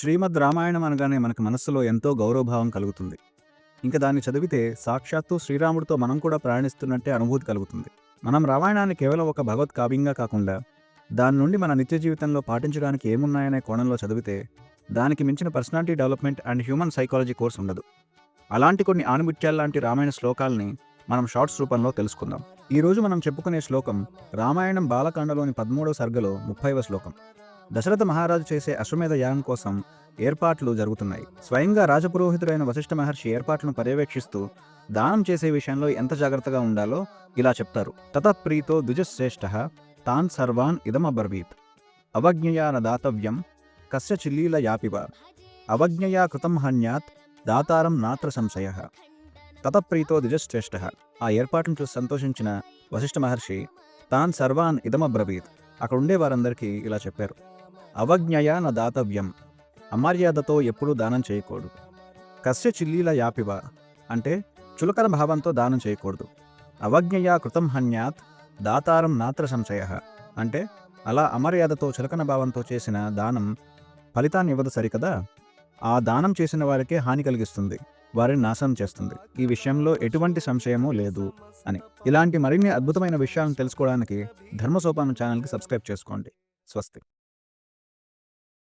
శ్రీమద్ రామాయణం అనగానే మనకు మనస్సులో ఎంతో గౌరవభావం కలుగుతుంది. ఇంకా దాన్ని చదివితే సాక్షాత్తు శ్రీరాముడితో మనం కూడా ప్రయాణిస్తున్నట్టే అనుభూతి కలుగుతుంది. మనం రామాయణాన్ని కేవలం ఒక భగవత్ కావ్యంగా కాకుండా దాని నుండి మన నిత్య జీవితంలో పాటించడానికి ఏమున్నాయనే కోణంలో చదివితే దానికి మించిన personality development and human psychology course ఉండదు. అలాంటి కొన్ని ఆనుముత్యాల్లాంటి రామాయణ శ్లోకాల్ని మనం షార్ట్స్ రూపంలో తెలుసుకుందాం. ఈ రోజు మనం చెప్పుకునే శ్లోకం రామాయణం బాలకాండలోని పదమూడవ సర్గలో ముప్పైవ శ్లోకం. దశరథ మహారాజు చేసే అశ్వమేధ యాగం కోసం ఏర్పాట్లు జరుగుతున్నాయి. స్వయంగా రాజపురోహితుడైన వశిష్ఠ మహర్షి ఏర్పాట్లను పర్యవేక్షిస్తూ దానం చేసే విషయంలో ఎంత జాగ్రత్తగా ఉండాలో ఇలా చెప్తారు. తతప్రీతో ద్విజశ్రేష్ఠ తాన్ సర్వాన్ ఇదమబ్రవీత్. అవజ్ఞయాన దాతవ్యం కస్య చిల్లీల యాపివ. అవజ్ఞయా కృతం హన్యాత్ దాతారం నాత్ర సంశయ. తతప్రీతో ద్విజశ్రేష్ఠ ఆ ఏర్పాట్లను చూసి సంతోషించిన వశిష్ఠ మహర్షి తాన్ సర్వాన్ ఇదమబ్రవీత్. అక్కడుండే వారందరికీ ఇలా చెప్పారు. అవజ్ఞయా న దాతవ్యం. అమర్యాదతో ఎప్పుడూ దానం చేయకూడదు. కస్య చిల్లీల యాపివ అంటే చులకన భావంతో దానం చేయకూడదు. అవజ్ఞయా కృతం హన్యాత్ దాతారం నాత్ర సంశయ అంటే అలా అమర్యాదతో చులకన భావంతో చేసిన దానం ఫలితాన్ని ఇవ్వదు సరికదా? ఆ దానం చేసిన వారికే హాని కలిగిస్తుంది. వారిని నాశనం చేస్తుంది. ఈ విషయంలో ఎటువంటి సంశయమూ లేదు అని. ఇలాంటి మరిన్ని అద్భుతమైన విషయాలను తెలుసుకోవడానికి ధర్మసోపానం ఛానల్కి సబ్స్క్రైబ్ చేసుకోండి. స్వస్తి.